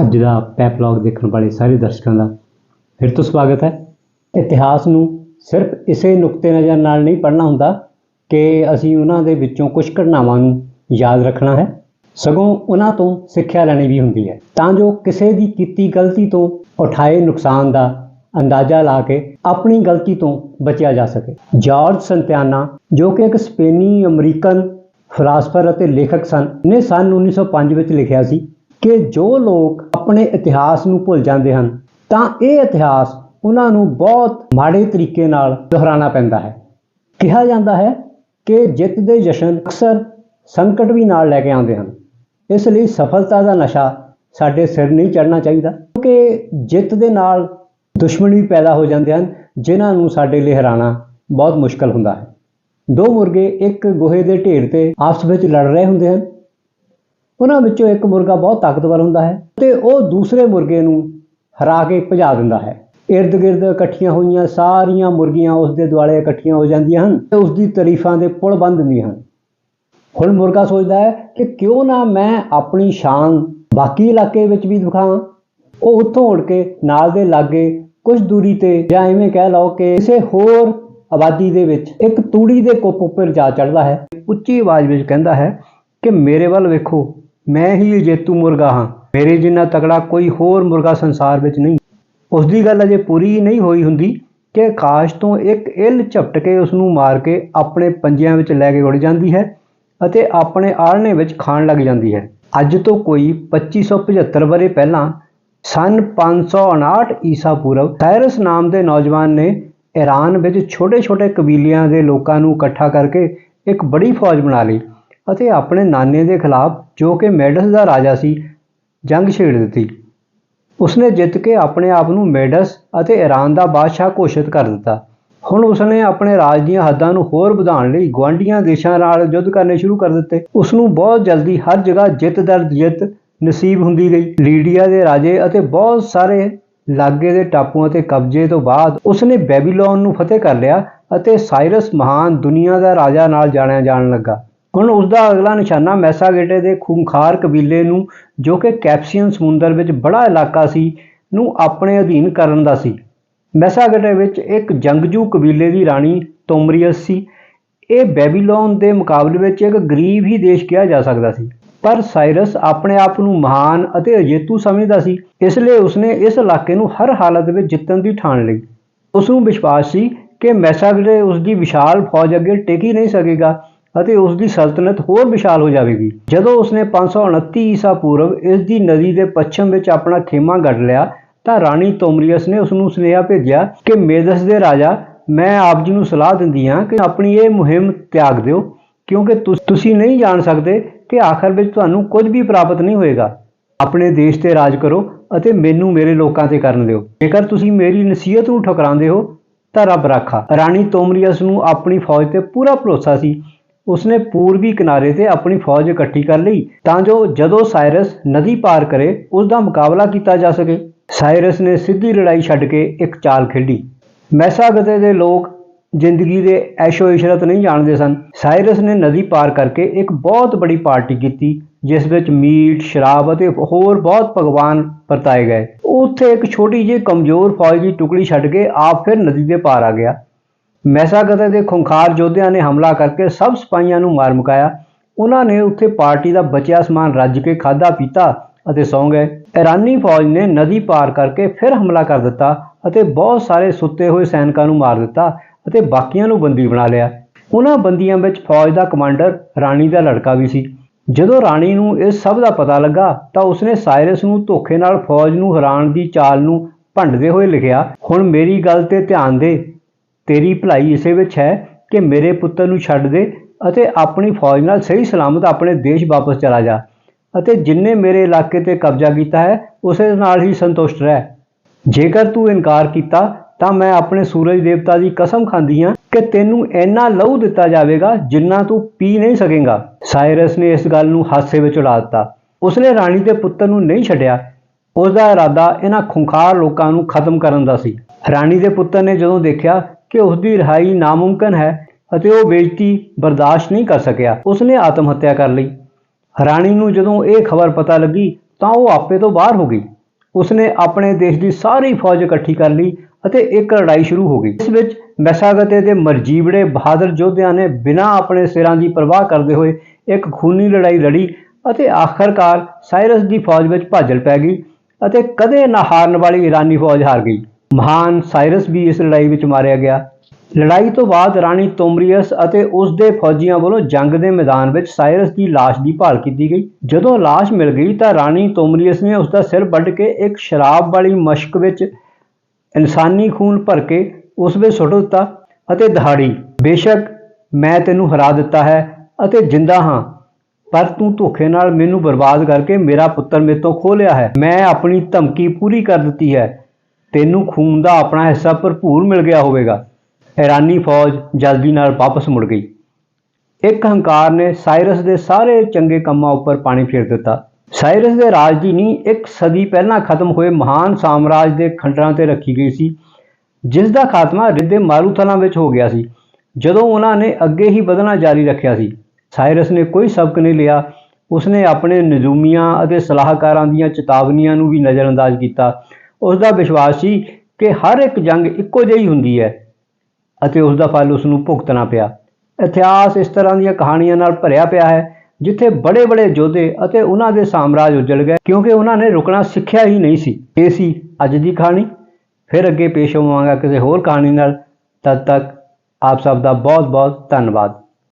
ਅੱਜ ਦਾ ਪੈਪਲੌਗ ਦੇਖਣ ਵਾਲੇ ਸਾਰੇ ਦਰਸ਼ਕਾਂ ਦਾ ਫਿਰ ਤੋਂ ਸਵਾਗਤ ਹੈ। ਇਤਿਹਾਸ ਨੂੰ ਸਿਰਫ ਇਸੇ ਨੁਕਤੇ ਨਜ਼ਰ ਨਾਲ ਨਹੀਂ ਪੜ੍ਹਨਾ ਹੁੰਦਾ ਕਿ ਅਸੀਂ ਉਹਨਾਂ ਦੇ ਵਿੱਚੋਂ ਕੁਝ ਘਟਨਾਵਾਂ ਨੂੰ ਯਾਦ ਰੱਖਣਾ ਹੈ। ਸਗੋਂ ਉਹਨਾਂ ਤੋਂ ਸਿੱਖਿਆ ਲੈਣੀ ਵੀ ਹੁੰਦੀ ਹੈ। ਤਾਂ ਜੋ ਕਿਸੇ ਦੀ ਕੀਤੀ ਗਲਤੀ ਤੋਂ ਉਠਾਏ ਨੁਕਸਾਨ ਦਾ ਅੰਦਾਜ਼ਾ ਲਾ ਕੇ ਆਪਣੀ ਗਲਤੀ ਤੋਂ ਬਚਿਆ ਜਾ ਸਕੇ। ਜਾਰਜ ਸੰਤਿਆਨਾ, ਜੋ ਕਿ ਇੱਕ ਸਪੇਨੀ, ਅਮਰੀਕਨ ਫਿਲਾਸਫਰ ਅਤੇ ਲੇਖਕ ਸਨ, ਨੇ ਸਨ 1905 ਵਿੱਚ ਲਿਖਿਆ ਸੀ ਕਿ ਜੋ ਲੋਕ ਆਪਣੇ ਇਤਿਹਾਸ ਨੂੰ ਭੁੱਲ ਜਾਂਦੇ ਹਨ, ਤਾਂ ਇਹ ਇਤਿਹਾਸ ਉਹਨਾਂ ਨੂੰ ਬਹੁਤ ਮਾੜੇ ਤਰੀਕੇ ਨਾਲ ਦੁਹਰਾਉਣਾ ਪੈਂਦਾ ਹੈ। ਕਿਹਾ ਜਾਂਦਾ ਹੈ ਕਿ ਜਿੱਤ ਦੇ ਜਸ਼ਨ ਅਕਸਰ ਸੰਕਟ ਵੀ ਨਾਲ ਲੈ ਕੇ ਆਉਂਦੇ ਹਨ। ਇਸ ਲਈ ਸਫਲਤਾ ਦਾ ਨਸ਼ਾ ਸਾਡੇ ਸਿਰ ਨਹੀਂ ਚੜਨਾ ਚਾਹੀਦਾ, ਕਿਉਂਕਿ ਜਿੱਤ ਦੇ ਨਾਲ ਦੁਸ਼ਮਣ ਵੀ ਪੈਦਾ ਹੋ ਜਾਂਦੇ ਹਨ, ਜਿਨ੍ਹਾਂ ਨੂੰ ਸਾਡੇ ਲਈ ਹਰਾਉਣਾ ਬਹੁਤ ਮੁਸ਼ਕਲ ਹੁੰਦਾ ਹੈ। ਦੋ ਮੁਰਗੇ ਇੱਕ ਗੋਹੇ ਦੇ ਢੇਰ ਤੇ ਆਪਸ ਵਿੱਚ ਲੜ ਰਹੇ ਹੁੰਦੇ ਹਨ। ਉਹਨਾਂ ਵਿੱਚੋਂ ਇੱਕ ਮੁਰਗਾ ਬਹੁਤ ਤਾਕਤਵਰ ਹੁੰਦਾ ਹੈ ਤੇ ਉਹ ਦੂਸਰੇ ਮੁਰਗੇ ਨੂੰ ਹਰਾ ਕੇ ਭਜਾ ਦਿੰਦਾ ਹੈ। ਇਰਦ ਗਿਰਦ ਇਕੱਠੀਆਂ ਹੋਈਆਂ ਸਾਰੀਆਂ ਮੁਰਗੀਆਂ ਉਸ ਦੇ ਦੁਆਲੇ ਇਕੱਠੀਆਂ ਹੋ ਜਾਂਦੀਆਂ ਹਨ ਤੇ ਉਸ ਦੀ ਤਾਰੀਫਾਂ ਦੇ ਪੁਲ ਬੰਦ ਦਿੰਦੀਆਂ ਹਨ। ਹੁਣ ਮੁਰਗਾ ਸੋਚਦਾ ਹੈ ਕਿ ਕਿਉਂ ਨਾ ਮੈਂ ਆਪਣੀ ਸ਼ਾਨ ਬਾਕੀ ਇਲਾਕੇ ਵਿੱਚ ਵੀ ਦਿਖਾਵਾਂ ਉਹ ਉੱਥੋਂ ਉੜ ਕੇ ਨਾਲ ਦੇ ਲਾਗੇ ਕੁਝ ਦੂਰੀ ਤੇ ਜਾਂ ਐਵੇਂ ਕਹਿ ਲਓ ਕਿ ਕਿਸੇ ਹੋਰ ਆਬਾਦੀ ਦੇ ਵਿੱਚ ਇੱਕ ਤੂੜੀ ਦੇ ਕੁੱਪ ਉੱਪਰ ਜਾ ਚੜਦਾ ਹੈ। ਉੱਚੀ ਆਵਾਜ਼ ਵਿੱਚ ਕਹਿੰਦਾ ਹੈ ਕਿ ਮੇਰੇ ਵੱਲ ਵੇਖੋ। ਮੈਂ ਹੀ ਜੇਤੂ ਮੁਰਗਾ ਹਾਂ। ਮੇਰੇ ਜਿੰਨਾ ਤਕੜਾ ਕੋਈ ਹੋਰ ਮੁਰਗਾ ਸੰਸਾਰ ਵਿੱਚ ਨਹੀਂ। ਉਸ ਦੀ ਗੱਲ ਅਜੇ ਪੂਰੀ ਨਹੀਂ ਹੋਈ ਹੁੰਦੀ ਕਿ ਆਕਾਸ਼ ਤੋਂ ਇੱਕ ਇੱਲ ਝਪਟ ਕੇ ਉਸ ਨੂੰ ਮਾਰ ਕੇ ਆਪਣੇ ਪੰਜਿਆਂ ਵਿੱਚ ਲੈ ਕੇ ਉੜ ਜਾਂਦੀ ਹੈ ਅਤੇ ਆਪਣੇ ਆਲਣੇ ਵਿੱਚ ਖਾਣ ਲੱਗ ਜਾਂਦੀ ਹੈ। ਅੱਜ ਤੋਂ ਕੋਈ 2575 ਵਰੇ ਪਹਿਲਾਂ ਸਨ 559 ਈਸਾ ਪੂਰਵ ਸਾਇਰਸ ਨਾਮ ਦੇ ਨੌਜਵਾਨ ਨੇ ਈਰਾਨ ਵਿੱਚ ਛੋਟੇ-ਛੋਟੇ ਕਬੀਲਿਆਂ ਦੇ ਲੋਕਾਂ ਨੂੰ ਇਕੱਠਾ ਕਰਕੇ ਇੱਕ ਬੜੀ ਫੌਜ ਬਣਾ ਲਈ। ਅਤੇ ਆਪਣੇ ਨਾਨੇ ਦੇ ਖਿਲਾਫ ਜੋ ਕਿ ਮੈਡਸ ਦਾ ਰਾਜਾ ਸੀ, ਜੰਗ ਛੇੜ ਦਿੱਤੀ। ਉਸਨੇ ਜਿੱਤ ਕੇ ਆਪਣੇ ਆਪ ਨੂੰ ਮੈਡਸ ਅਤੇ ਈਰਾਨ ਦਾ ਬਾਦਸ਼ਾਹ ਘੋਸ਼ਿਤ ਕਰ ਦਿੱਤਾ। ਹੁਣ ਉਸਨੇ ਆਪਣੇ ਰਾਜ ਦੀਆਂ ਹੱਦਾਂ ਨੂੰ ਹੋਰ ਵਧਾਉਣ ਲਈ ਗਵਾਂਢੀਆਂ ਦੇਸ਼ਾਂ ਨਾਲ ਯੁੱਧ ਕਰਨੇ ਸ਼ੁਰੂ ਕਰ ਦਿੱਤੇ। ਉਸ ਨੂੰ ਬਹੁਤ ਜਲਦੀ ਹਰ ਜਗ੍ਹਾ ਜਿੱਤ ਦਰ ਜਿੱਤ ਨਸੀਬ ਹੁੰਦੀ ਗਈ। ਲੀਡੀਆ ਦੇ ਰਾਜੇ ਅਤੇ ਬਹੁਤ ਸਾਰੇ ਲਾਗੇ ਦੇ ਟਾਪੂਆਂ ਤੇ ਕਬਜ਼ੇ ਤੋਂ ਬਾਅਦ ਉਸਨੇ ਬੈਬੀਲੋਨ ਨੂੰ ਫਤਿਹ ਕਰ ਲਿਆ ਅਤੇ ਸਾਇਰਸ ਮਹਾਨ ਦੁਨੀਆ ਦਾ ਰਾਜਾ ਨਾਲ ਜਾਣਿਆ ਜਾਣ ਲੱਗਾ। ਹੁਣ ਉਸ ਦਾ ਅਗਲਾ ਨਿਸ਼ਾਨਾ ਮੈਸਾਗੇਟੇ ਦੇ ਖੁੰਖਾਰ ਕਬੀਲੇ ਨੂੰ, ਜੋ ਕਿ ਕੈਪਸੀਅਨ ਸਮੁੰਦਰ ਵਿੱਚ ਬੜਾ ਇਲਾਕਾ ਸੀ, ਨੂੰ ਆਪਣੇ ਅਧੀਨ ਕਰਨ ਦਾ ਸੀ। ਮੈਸਾਗੇਟੇ ਵਿੱਚ ਇੱਕ ਜੰਗਜੂ ਕਬੀਲੇ ਦੀ ਰਾਣੀ ਤੋਮਰੀਅਸ ਸੀ। ਇਹ ਬੈਬੀਲੋਨ ਦੇ ਮੁਕਾਬਲੇ ਵਿੱਚ ਇੱਕ ਗਰੀਬ ਹੀ ਦੇਸ਼ ਕਿਹਾ ਜਾ ਸਕਦਾ ਸੀ। ਪਰ ਸਾਇਰਸ ਆਪਣੇ ਆਪ ਨੂੰ ਮਹਾਨ ਅਤੇ ਅਜੇਤੂ ਸਮਝਦਾ ਸੀ। ਇਸ ਲਈ ਉਸਨੇ ਇਸ ਇਲਾਕੇ ਨੂੰ ਹਰ ਹਾਲਤ ਵਿੱਚ ਜਿੱਤਣ ਦੀ ਠਾਣ ਲਈ। ਉਸ ਨੂੰ ਵਿਸ਼ਵਾਸ ਸੀ ਕਿ ਮੈਸਾਗੇਟੇ ਉਸ ਦੀ ਵਿਸ਼ਾਲ ਫੌਜ ਅੱਗੇ ਟਿਕ ਹੀ ਨਹੀਂ ਸਕੇਗਾ। ਅਤੇ ਉਸ ਦੀ ਸਲਤਨਤ ਹੋਰ ਵਿਸ਼ਾਲ ਹੋ ਜਾਵੇਗੀ। ਜਦੋਂ ਉਸਨੇ 529 ਈਸਾ ਪੂਰਵ ਇਸ ਦੀ ਨਦੀ ਦੇ ਪੱਛਮ ਵਿੱਚ ਆਪਣਾ ਖੇਮਾ ਗੱਡ ਲਿਆ, ਤਾਂ ਰਾਣੀ ਤੋਮਰੀਅਸ ਨੇ ਉਸ ਨੂੰ ਸੁਨੇਹਾ ਭੇਜਿਆ ਕਿ ਮੇਦਸ ਦੇ ਰਾਜਾ, ਮੈਂ ਆਪ ਜੀ ਨੂੰ ਸਲਾਹ ਦਿੰਦੀ ਹਾਂ ਕਿ ਆਪਣੀ ਇਹ ਮੁਹਿੰਮ ਤਿਆਗ ਦਿਓ, ਕਿਉਂਕਿ ਤੁਸੀਂ ਨਹੀਂ ਜਾਣ ਸਕਦੇ ਕਿ ਆਖਰ ਵਿੱਚ ਤੁਹਾਨੂੰ ਕੁਝ ਵੀ ਪ੍ਰਾਪਤ ਨਹੀਂ ਹੋਏਗਾ। ਆਪਣੇ ਦੇਸ਼ ਤੇ ਰਾਜ ਕਰੋ ਅਤੇ ਮੈਨੂੰ ਮੇਰੇ ਲੋਕਾਂ ਤੇ ਕਰਨ ਦਿਓ। ਜੇਕਰ ਤੁਸੀਂ ਮੇਰੀ ਨਸੀਹਤ ਨੂੰ ਠੁਕਰਾਉਂਦੇ ਹੋ, ਤਾਂ ਰੱਬ ਰਾਖਾ। ਰਾਣੀ ਤੋਮਰੀਅਸ ਨੂੰ ਆਪਣੀ ਫੌਜ ਤੇ ਪੂਰਾ ਭਰੋਸਾ ਸੀ ਉਸਨੇ ਪੂਰਬੀ ਕਿਨਾਰੇ ਤੇ ਆਪਣੀ ਫੌਜ ਇਕੱਠੀ ਕਰ ਲਈ ਤਾਂ ਜੋ ਜਦੋਂ ਸਾਇਰਸ ਨਦੀ ਪਾਰ ਕਰੇ ਉਸ ਦਾ ਮੁਕਾਬਲਾ ਕੀਤਾ ਜਾ ਸਕੇ। ਸਾਇਰਸ ਨੇ ਸਿੱਧੀ ਲੜਾਈ ਛੱਡ ਕੇ ਇੱਕ ਚਾਲ ਖੇਡੀ। ਮੈਸਾਗਤੇ ਦੇ ਲੋਕ ਜ਼ਿੰਦਗੀ ਦੇ ਐਸ਼ੋ ਇਸ਼ਰਤ ਨਹੀਂ ਜਾਣਦੇ ਸਨ। ਸਾਇਰਸ ਨੇ ਨਦੀ ਪਾਰ ਕਰਕੇ ਇੱਕ ਬਹੁਤ ਬੜੀ ਪਾਰਟੀ ਕੀਤੀ, ਜਿਸ ਵਿੱਚ ਮੀਟ, ਸ਼ਰਾਬ ਅਤੇ ਹੋਰ ਬਹੁਤ ਪਕਵਾਨ ਪਰਤਾਏ ਗਏ। ਉੱਥੇ ਇੱਕ ਛੋਟੀ ਜਿਹੀ ਕਮਜ਼ੋਰ ਫੌਜ ਦੀ ਟੁਕੜੀ ਛੱਡ ਕੇ ਆਪ ਫਿਰ ਨਦੀ ਦੇ ਪਾਰ ਆ ਗਿਆ। ਮੈਸਾਗਤੇ ਦੇ ਖੁੰਖਾਰ ਯੋਧਿਆਂ ਨੇ ਹਮਲਾ ਕਰਕੇ ਸਭ ਸਿਪਾਹੀਆਂ ਨੂੰ ਮਾਰ ਮੁਕਾਇਆ। ਉਹਨਾਂ ਨੇ ਉੱਥੇ ਪਾਰਟੀ ਦਾ ਬਚਿਆ ਸਮਾਨ ਰੱਜ ਕੇ ਖਾਦਾ ਪੀਤਾ ਅਤੇ ਸੌਂ ਗਏ। ਇਰਾਨੀ ਫੌਜ ਨੇ ਨਦੀ ਪਾਰ ਕਰਕੇ ਫਿਰ ਹਮਲਾ ਕਰ ਦਿੱਤਾ ਅਤੇ ਬਹੁਤ ਸਾਰੇ ਸੁੱਤੇ ਹੋਏ ਸੈਨਿਕਾਂ ਨੂੰ ਮਾਰ ਦਿੱਤਾ ਅਤੇ ਬਾਕੀਆਂ ਨੂੰ ਬੰਦੀ ਬਣਾ ਲਿਆ। ਉਹਨਾਂ ਬੰਦੀਆਂ ਵਿੱਚ ਫੌਜ ਦਾ ਕਮਾਂਡਰ ਰਾਣੀ ਦਾ ਲੜਕਾ ਵੀ ਸੀ। ਜਦੋਂ ਰਾਣੀ ਨੂੰ ਇਸ ਸਭ ਦਾ ਪਤਾ ਲੱਗਾ ਤਾਂ ਉਸਨੇ ਸਾਇਰਸ ਨੂੰ ਧੋਖੇ ਨਾਲ ਫੌਜ ਨੂੰ ਹਰਾਉਣ ਦੀ ਚਾਲ ਨੂੰ ਭੰਡਦੇ ਹੋਏ ਲਿਖਿਆ, ਹੁਣ ਮੇਰੀ ਗੱਲ ਤੇ ਧਿਆਨ ਦੇ। ਤੇਰੀ ਭਲਾਈ ਇਸੇ ਵਿੱਚ ਹੈ ਕਿ ਮੇਰੇ ਪੁੱਤਰ ਨੂੰ ਛੱਡ ਦੇ ਅਤੇ ਆਪਣੀ ਫੌਜ ਨਾਲ ਸਹੀ ਸਲਾਮਤ ਆਪਣੇ ਦੇਸ਼ ਵਾਪਸ ਚਲਾ ਜਾ ਅਤੇ ਜਿਨਨੇ ਮੇਰੇ ਇਲਾਕੇ ਤੇ ਕਬਜ਼ਾ ਕੀਤਾ ਹੈ, ਉਸੇ ਨਾਲ ਹੀ ਸੰਤੁਸ਼ਟ ਰਹਿ। ਜੇਕਰ ਤੂੰ ਇਨਕਾਰ ਕੀਤਾ, ਤਾਂ ਮੈਂ ਆਪਣੇ ਸੂਰਜ ਦੇਵਤਾ ਦੀ ਕਸਮ ਖਾਂਦੀ ਹਾਂ ਕਿ ਤੈਨੂੰ ਇੰਨਾ ਲਹੂ ਦਿੱਤਾ ਜਾਵੇਗਾ ਜਿੰਨਾ ਤੂੰ ਪੀ ਨਹੀਂ ਸਕੇਗਾ। ਸਾਇਰਸ ਨੇ ਇਸ ਗੱਲ ਨੂੰ ਹਾਸੇ ਵਿੱਚ ਉਡਾ ਦਿੱਤਾ। ਉਸਨੇ ਰਾਣੀ ਦੇ ਪੁੱਤਰ ਨੂੰ ਨਹੀਂ ਛੱਡਿਆ। ਉਸ ਦਾ ਇਰਾਦਾ ਇਹਨਾਂ ਖੁੰਖਾਰ ਲੋਕਾਂ ਨੂੰ ਖਤਮ ਕਰਨ ਦਾ ਸੀ। ਰਾਣੀ ਦੇ ਪੁੱਤਰ ਨੇ ਜਦੋਂ ਦੇਖਿਆ ਕਿ ਉਸ ਦੀ ਰਿਹਾਈ ਨਾਮੁਮਕਿਨ ਹੈ ਅਤੇ ਉਹ ਬੇਇੱਜ਼ਤੀ ਬਰਦਾਸ਼ਤ ਨਹੀਂ ਕਰ ਸਕਿਆ। ਉਸਨੇ ਆਤਮ ਹੱਤਿਆ ਕਰ ਲਈ। ਰਾਣੀ ਨੂੰ ਜਦੋਂ ਇਹ ਖਬਰ ਪਤਾ ਲੱਗੀ, ਤਾਂ ਤਾਂ ਉਹ ਆਪੇ ਤੋਂ ਬਾਹਰ ਹੋ ਗਈ। ਉਸਨੇ ਆਪਣੇ ਦੇਸ਼ ਦੀ ਸਾਰੀ ਫੌਜ ਇਕੱਠੀ ਕਰ ਲਈ ਅਤੇ ਇੱਕ ਲੜਾਈ ਸ਼ੁਰੂ ਹੋ ਗਈ। ਇਸ ਵਿੱਚ ਮੈਸਾਗਤੇ ਦੇ ਮਰਜੀਵੜੇ ਬਹਾਦਰ ਯੋਧਿਆਂ ਨੇ ਬਿਨਾਂ ਆਪਣੇ ਸਿਰਾਂ ਦੀ ਪਰਵਾਹ ਕਰਦੇ ਹੋਏ ਇੱਕ ਖੂਨੀ ਲੜਾਈ ਲੜੀ ਅਤੇ ਆਖਰਕਾਰ ਸਾਇਰਸ ਦੀ ਫੌਜ ਵਿੱਚ ਭਾਜਲ ਪੈ ਗਈ ਅਤੇ ਕਦੇ ਨਾ ਹਾਰਨ ਵਾਲੀ ਈਰਾਨੀ ਫੌਜ ਹਾਰ ਗਈ। ਮਹਾਨ ਸਾਇਰਸ ਵੀ ਇਸ ਲੜਾਈ ਵਿੱਚ ਮਾਰਿਆ ਗਿਆ। ਲੜਾਈ ਤੋਂ ਬਾਅਦ ਰਾਣੀ ਤੋਮਰੀਅਸ ਅਤੇ ਉਸ ਦੇ ਫੌਜੀਆਂ ਵੱਲੋਂ ਜੰਗ ਦੇ ਮੈਦਾਨ ਵਿੱਚ ਸਾਇਰਸ ਦੀ ਲਾਸ਼ ਦੀ ਭਾਲ ਕੀਤੀ ਗਈ। ਜਦੋਂ ਲਾਸ਼ ਮਿਲ ਗਈ ਤਾਂ ਰਾਣੀ ਤੋਮਰੀਅਸ ਨੇ ਉਸ ਦਾ ਸਿਰ ਵੱਢ ਕੇ ਇੱਕ ਸ਼ਰਾਬ ਵਾਲੀ ਮਸ਼ਕ ਵਿੱਚ ਇਨਸਾਨੀ ਖੂਨ ਭਰ ਕੇ ਉਸ ਵਿੱਚ ਸੁੱਟ ਦਿੱਤਾ ਅਤੇ ਦਹਾੜੀ, ਬੇਸ਼ੱਕ ਮੈਂ ਤੈਨੂੰ ਹਰਾ ਦਿੱਤਾ ਹੈ ਅਤੇ ਜਿੰਦਾ ਹਾਂ, ਪਰ ਤੂੰ ਧੋਖੇ ਨਾਲ ਮੈਨੂੰ ਬਰਬਾਦ ਕਰਕੇ ਮੇਰਾ ਪੁੱਤਰ ਮੇਰੇ ਤੋਂ ਖੋਹ ਲਿਆ ਹੈ। ਮੈਂ ਆਪਣੀ ਧਮਕੀ ਪੂਰੀ ਕਰ ਦਿੱਤੀ ਹੈ। ਤੈਨੂੰ ਖੂਨ ਦਾ ਆਪਣਾ ਹਿੱਸਾ ਭਰਪੂਰ ਮਿਲ ਗਿਆ ਹੋਵੇਗਾ। ਈਰਾਨੀ ਫੌਜ ਜਲਦੀ ਨਾਲ ਵਾਪਸ ਮੁੜ ਗਈ। ਇੱਕ ਹੰਕਾਰ ਨੇ ਸਾਇਰਸ ਦੇ ਸਾਰੇ ਚੰਗੇ ਕੰਮਾਂ ਉੱਪਰ ਪਾਣੀ ਫੇਰ ਦਿੱਤਾ। ਸਾਇਰਸ ਦੇ ਰਾਜ ਦੀ ਨੀਂਹ ਇੱਕ ਸਦੀ ਪਹਿਲਾਂ ਖਤਮ ਹੋਏ ਮਹਾਨ ਸਾਮਰਾਜ ਦੇ ਖੰਡਰਾਂ ਤੇ ਰੱਖੀ ਗਈ ਸੀ, ਜਿਸ ਦਾ ਖਾਤਮਾ ਰਿੱਦੇ ਮਾਰੂਥਲਾਂ ਵਿੱਚ ਹੋ ਗਿਆ ਸੀ। ਜਦੋਂ ਉਹਨਾਂ ਨੇ ਅੱਗੇ ਹੀ ਵਧਣਾ ਜਾਰੀ ਰੱਖਿਆ ਸੀ, ਸਾਇਰਸ ਨੇ ਕੋਈ ਸਬਕ ਨਹੀਂ ਲਿਆ। ਉਸਨੇ ਆਪਣੇ ਨਜੂਮੀਆਂ ਅਤੇ ਸਲਾਹਕਾਰਾਂ ਦੀਆਂ ਚੇਤਾਵਨੀਆਂ ਨੂੰ ਵੀ ਨਜ਼ਰਅੰਦਾਜ਼ ਕੀਤਾ। ਉਸ ਦਾ ਵਿਸ਼ਵਾਸ ਸੀ ਕਿ ਹਰ ਇੱਕ ਜੰਗ ਇੱਕੋ ਜਿਹੀ ਹੁੰਦੀ ਹੈ ਅਤੇ ਉਸ ਦਾ ਫਲ ਉਸ ਨੂੰ ਭੁਗਤਣਾ ਪਿਆ। ਇਤਿਹਾਸ ਇਸ ਤਰ੍ਹਾਂ ਦੀਆਂ ਕਹਾਣੀਆਂ ਨਾਲ ਭਰਿਆ ਪਿਆ ਹੈ, ਜਿੱਥੇ ਬੜੇ-ਬੜੇ ਯੋਧੇ ਅਤੇ ਉਹਨਾਂ ਦੇ ਸਾਮਰਾਜ ਉਜੜ ਗਏ, ਕਿਉਂਕਿ ਉਹਨਾਂ ਨੇ ਰੁਕਣਾ ਸਿੱਖਿਆ ਹੀ ਨਹੀਂ ਸੀ। ਇਹ ਸੀ ਅੱਜ ਦੀ ਕਹਾਣੀ। ਫਿਰ ਅੱਗੇ ਪੇਸ਼ ਹੋਵਾਂਗਾ ਕਿਸੇ ਹੋਰ ਕਹਾਣੀ ਨਾਲ। ਤਦ ਤੱਕ ਆਪ ਸਭ ਦਾ ਬਹੁਤ-ਬਹੁਤ ਧੰਨਵਾਦ।